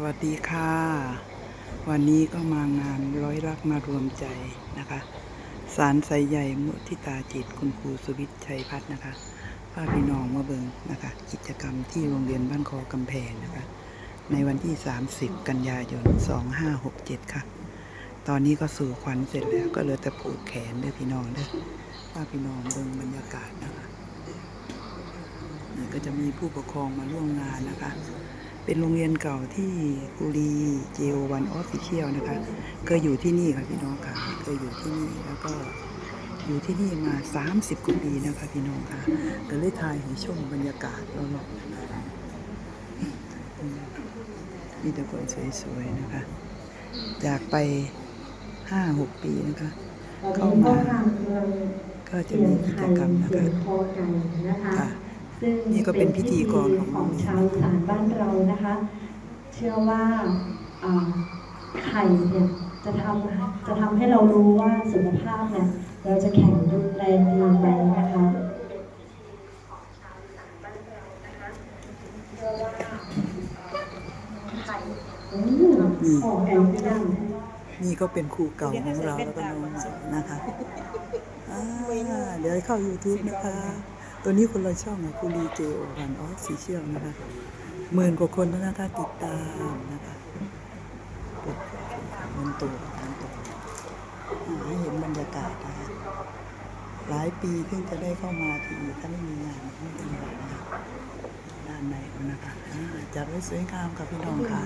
สวัสดีค่ะ วันนี้ก็มางานร้อยรักมารวมใจนะคะสารไซใหญ่มุทิตาจิตคุณครูสุวิทย์ชัยพัฒน์นะคะพาพี่น้องมาเบิงนะคะ กิจกรรมที่โรงเรียนบ้านคอกำแพงนะคะ ในวันที่ 30 กันยายน 2567 ค่ะ ตอนนี้ก็สู่ขวัญเสร็จแล้วก็เหลือแต่ผูกแขนเด้อพี่น้องเด้อพาพี่น้องเบิงบรรยากาศนะคะนี่ก็จะมีผู้ปกครองมาร่วมงานนะคะ เป็นโรงเรียนเก่าที่กุรีเจโอวันออฟฟิเชียลนะคะ เคยอยู่ที่นี่ค่ะพี่น้องค่ะ เคยอยู่ที่นี่แล้วก็อยู่ที่นี่มา 30 กว่าปีนะคะพี่น้องค่ะก็เลยถ่ายให้ชมบรรยากาศรอบๆอืมมีแต่คนสวยๆนะคะ จากไป 5-6 ปีนะคะ เข้ามาก็จะมีกิจกรรมนะคะคอไก่นะคะค่ะ ซึ่งนี่ก็เป็นพิธีกรของของชาวอีสานบ้านเรานะคะ เชื่อว่าอ่าไข่เนี่ยจะทำจะทำให้เรารู้ว่าสุขภาพเนี่ยเราจะแข็งแรงดีไหมนะคะอืมขอไก่ไม่ได้นี่ก็เป็นครูเก่าของเราแล้วก็น้องใหม่นะคะอ่าเดี๋ยวให้เข้า YouTube นะคะ ตัวนี้คนละช่องอะคูรีเจโอวันออฟฟิเชียลนะคะหมื่นกว่าคนแล้วนะคะติดตามนะคะปุ๊บมันตัวมันตัวให้เห็นบรรยากาศนะคะหลายปีเพิ่งจะได้เข้ามาทีถ้าไม่มีงานไม่เป็นไรนะด้านในนะคะจัดไว้สวยงามค่ะพี่น้องค่ะ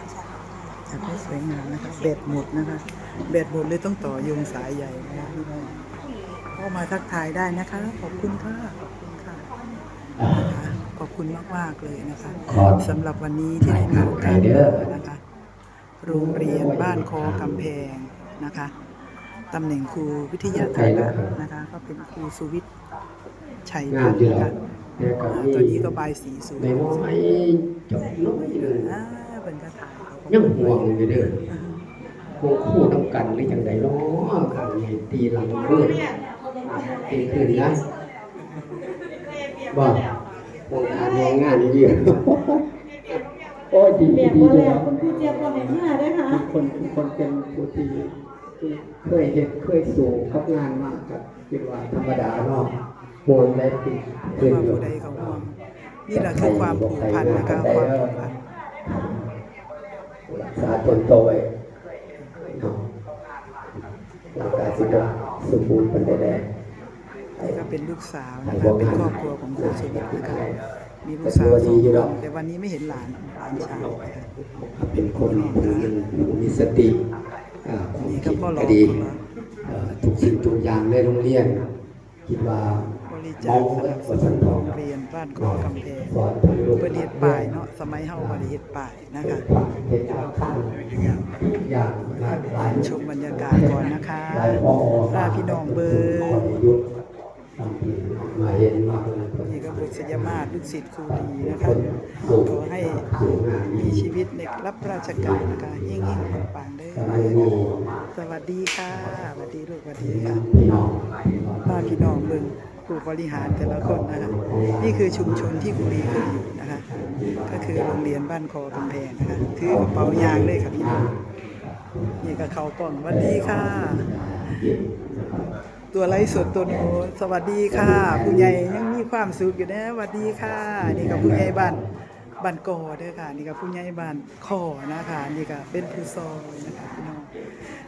จัดให้สวยงามนะคะเบ็ดหมดนะคะเบ็ดหมดเลยต้องต่อโยงสายใหญ่นะคะพี่น้องเข้ามาทักทายได้นะคะ ขอบคุณค่ะ ขอบคุณค่ะนะคะขอบคุณมาก ๆ เลยนะคะขอบสำหรับวันนี้ที่ได้มาโอกาสนะคะโรงเรียนบ้านคอกำแพงนะคะตำแหน่งครูวิทยาฐานะนะคะ ก็เป็นครูสุวิทย์ชัยงาพันฒน์ที่นะเราคะแต่ก็อ่ามีตัวนี้ก็บายสีสวยในว่าไอ้จบน้อยหนึ่งอ่าเป็นกระถางเขาก็ยังห่วงอยู่เด้อคงคู่ต้องกันหรือจังใดเนาะข้างในตีหลังเพื่อนตีขึ้นนะ บ่วงการวงงานเยอะโอ้ยดีเรียกดีว่าเลแล้ยวคุณครูเจี๊ยบว่าไหนมาด้วยค่ะทุกคนทุกคนเป็นผู้ที่เคยเห็นเคยสู่กับงานมากครับคิดว่าธรรมดาเนาะโหนได้ติดขึ้นว่าอยู่ผู้ใดเขาห่วงนี่แหละคือความผูกพันนะคะความผูกพันรักษาตนโตไว้เนาะร่างกายสิบสมบูรณ์เป็นได้แน่นี่ ก็เป็นลูกสาวนะคะเป็นครอบครัวของครูสุวิทย์นะคะมีลูกสาวสองคนแต่วันนี้ไม่เห็นหลานหลานชายนะคะเป็นคนผู้ยังผู้มีสติอ่าความนี่คิก็ดพ่อหลก็อกดีของเราเอ่อทุกสิ่งทุกอย่างในโรงเรียน คิดว่าบริจาคสนับสนุนโรงเรียนบ้านคอกำแพงสอนทั้งลูกเปิดเฮ็ดป่ายเนาะสมัยเฮาบ่ได้เฮ็ดป่ายนะคะเฮ็ดอาคารทุกอย่างหลากหลายชมบรรยากาศก่อนนะคะหลายพอลาพี่น้องเบิงยุทธ์บางที มาเห็นว่าเป็นคนนี่ก็บุษยมาศลูกศิษย์ครูดีนะคะขอให้มีชีวิตในรับราชการนะคะยิ่งยิ่งๆปังๆเด้สมัอยนี้สวัสดีค่ะสวัสดีลูกสวัสดีค่ะพี่น้องป้าพี่น้องเบิ่งผู้บริหารแต่ละคนนะคะนี่คือชุมชนที่กุรีเคยอยู่นะคะ ก็คือโรงเรียนบ้านคอกำแพงนะคะถือกระเป๋ายางเลยค่ะพี่น้องนี่ก็เขาป้องสวัสดีค่ะ ตัวไลฟ์สดตัวหนูสวัสดีค่ะ ผู้ใหญ่ยังมีความสุขอยู่นะสวัสดีค่ะ นี่ก็ผู้ใหญ่บ้านบ้านกอเด้อค่ะ นี่ก็ผู้ใหญ่บ้านขอนะคะนี่ก็เป็นผู้ซอยนะคะพี่น้อง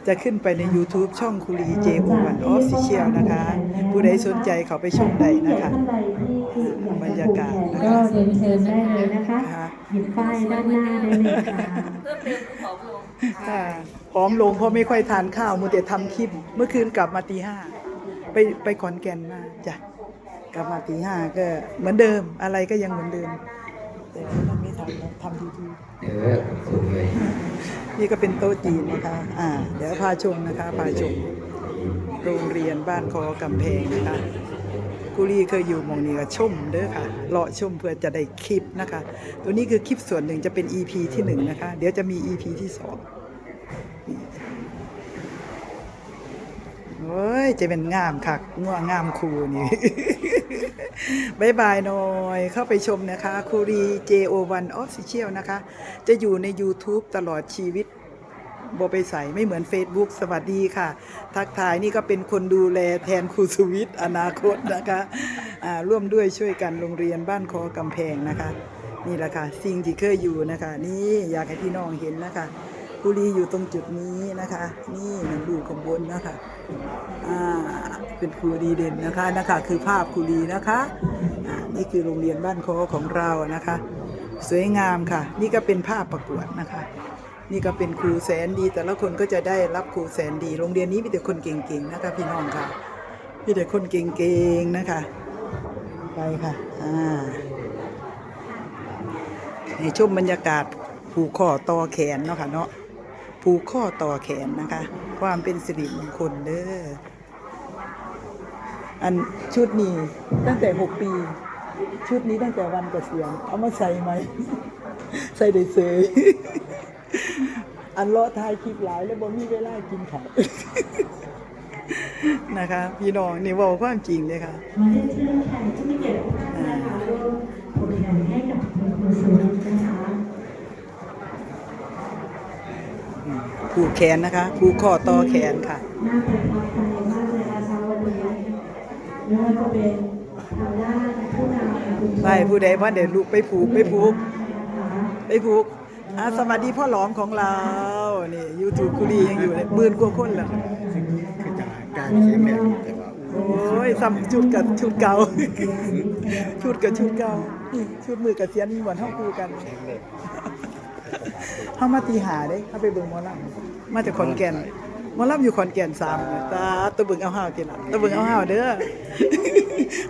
จะขึ้นไปใน YouTube ช่องคุรีเจโอวันออฟฟิเชียลนะคะ ผู้ใดสนใจเขาไปชมได้นะคะท่านใดที่คืออยากบรจะรผูยากกาศแขนนะก็คะเรียนเชิญได้เลยนะคะค่ะหยิบป้ายด้านหน้าได้เลยค่ะเพิ่มเติมคือผอมลงค่ะพร้อมลงเพราะไม่ค่อยทานข้าวมัวแต่ทำคลิป เมื่อคืนกลับมาตีห้า ไปไปขอนแก่นมาจ้ะกลับมาตีห้าก็เหมือนเดิมอะไรก็ยังเหมือนเดิม แต่ว่าเราไม่ทำแล้วทำดีเออสวยๆนี่ก็เป็นโต๊ะจีนนะคะ อ่า เดี๋ยวพาชมนะคะพาชมโรงเรียนบ้านคอกำแพงนะคะกุลีเคยอยู่หมองนี้ก็ชมเด้อค่ะเลาะชมเพื่อจะได้คลิปนะคะ ตัวนี้คือคลิปส่วนหนึ่งจะเป็น EP ที่หนึ่งนะคะ เดี๋ยวจะมี EP ที่สอง นี่บโอ้ยจะเป็นงามคักง่วงงามครูนี่บายบายหน่อยเข้าไปชมนะคะครูรี JO1 Official นะคะ จะอยู่ใน YouTube ตลอดชีวิตบไปใส่ไม่เหมือน Facebook สวัสดีค่ะ ทักทายนี่ก็เป็นคนดูแลแทนครูสวิทอนาคตนะคะร่วมด้วยช่วยกันโรงเรียนบ้านคอกำแพงนะคะ นี่แหละค่ะ สิ่งที่เคยอยู่นะคะ นี่อยากให้พี่น้องเห็นนะคะ ครูรีอยู่ตรงจุดนี้นะคะ นี่หนังดูข้างบนนะคะอ่าเป็นครูดีเด่นนะคะนะคะคือภาพครูดีนะคะอ่านี่คือโรงเรียนบ้านโคของเรานะคะ สวยงามค่ะ นี่ก็เป็นภาพประกวดนะคะ นี่ก็เป็นครูแสนดี แต่ละคนก็จะได้รับครูแสนดี โรงเรียนนี้มีแต่คนเก่งๆนะคะพี่น้องค่ะมีแต่คนเก่งๆนะคะ ไปค่ะอ่าในชมบรรยากาศผูกข้อต่อแขนเนาะค่ะเนาะ ผูกข้อต่อแขนนะคะ ความเป็นสิริมงคลเด้ออันชุดนี้ตั้งแต่หกปี ชุดนี้ตั้งแต่วันกเกษียณเอามาใส่ไหม ใส่ได้เสยอันเลาะทายคลิปหลายแล้วบ่มีเวลากินข้าวนะคะพี่น้องนี่เว่าความจริงเลยค่ะขอเรียนเชิญแขกผู้มีเกียรติทุกท่านนะคะร่วมผูกแขนให้กับคุณครูสุวิทย์นะคะ ผูกแขนนะคะ ผูกข้อต่อแขนค่ะน่าประทับใจมากเลยนะคะเช้าวันนี้ไม่ว่าจะเป็นทางด้านผู้นำชุมชนไปผู้ใดว่าเดี๋ยวลูกไปผูกไปผูกนะคะไปผูกอะสวัสดีพ่อหลอมของเรานี่ยูทูบคุรียังอยู่เลยหมื่นกว่าคนแล้วคือจะการเขียนแบบแต่ว่าโอ้ยซ้ำชุดกับชุดเก่า ชุดกับชุดเก่านี่ชุดมือกับเสียนเหมือนเท่าคู่กัน เข้ามาตีหาได้เข้าไปเบิ่งหมอลำมาจากขอนแก่นหมอลำอยู่ขอนแก่นสามตาตะเบิ่งเอาห้าวทีละตะเบิ่งเอาห้าวเด้อ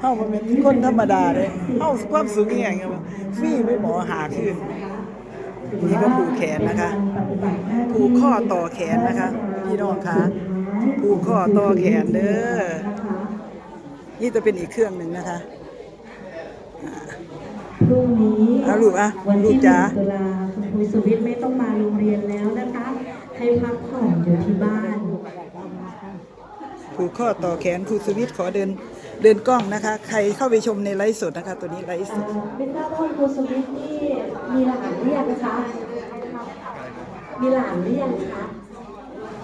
เฮาบ่แม่นคนธรรมดาเด้เฮาความสูงอีหยังไงวะฟรีไม่หมอหาขึ้นนี่ก็ผูกแขนนะคะผูกข้อต่อแขนนะคะพี่น้องคะผูกข้อต่อแขนเด้อนี่จะเป็นอีกเครื่องหนึ่งนะคะ พรุ่งนี้เอาลูกอะวันลูที่กหจ๋านึ่งตุลาคุณครูสุวิทย์ไม่ต้องมาโรงเรียนแล้วนะคะ ให้พักผ่อนอยู่ที่บ้าน ผูกข้อต่อแขนครูสวิทย์ขอเดินเดินกล้องนะคะ ใครเข้าไปชมในไลฟ์สดนะคะ ตัวนี้ไลฟ์สเอ่ดอไม่ทราบว่าครูสวิทย์นี่มีหลานหรือยังนะคะ มีหลานหรือยังคะ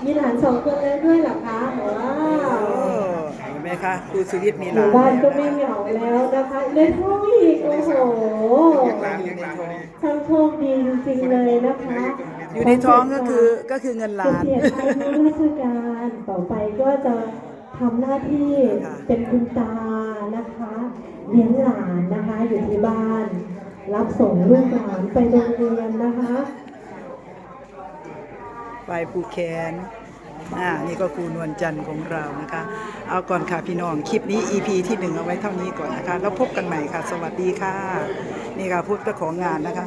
มีหลานสองคนแล้วด้วยเหรอคะว้าวโอ้เห็ นไหมคะครูสวิทย์มีหหมู่ลานบ้านก็แล้วไม่นะคะเหงาแล้วนะคะในท้องอีกโอ้โหร้านเลี้ยงร้านวันนี้ช่างโชคดีจริงๆเลยนะคะ อยู่ในท้องก็คือก็คือเงินเกล้านษียณอายุราชการต่อไปก็จะทำหน้าที่ค่ะเป็นคุณตานะคะเลี้ยงหลานนะคะอยู่ที่บ้าน รับส่งลูกหลานไปโรงเรียนนะคะฝ่ายผูกแขน อ่านี่ก็ครูนวลจันทร์ของเรานะคะ เอาก่อนค่ะพี่น้อง คลิปนี้ EP ที่หนึ่งเอาไว้เท่านี้ก่อนนะคะ แล้วพบกันใหม่ค่ะ สวัสดีค่ะ นี่ค่ะพูดเจ้าของงานนะคะ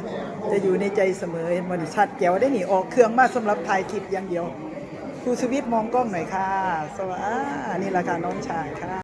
จะอยู่ในใจเสมอเห็นบริชัดแก้วได้หนีออกเครื่องมาสำหรับถ่ายคลิปอย่างเดียวครูสวิตมองกล้องหน่อยค่ะ สวัสดีนี่แหละค่ะน้องชายค่ะ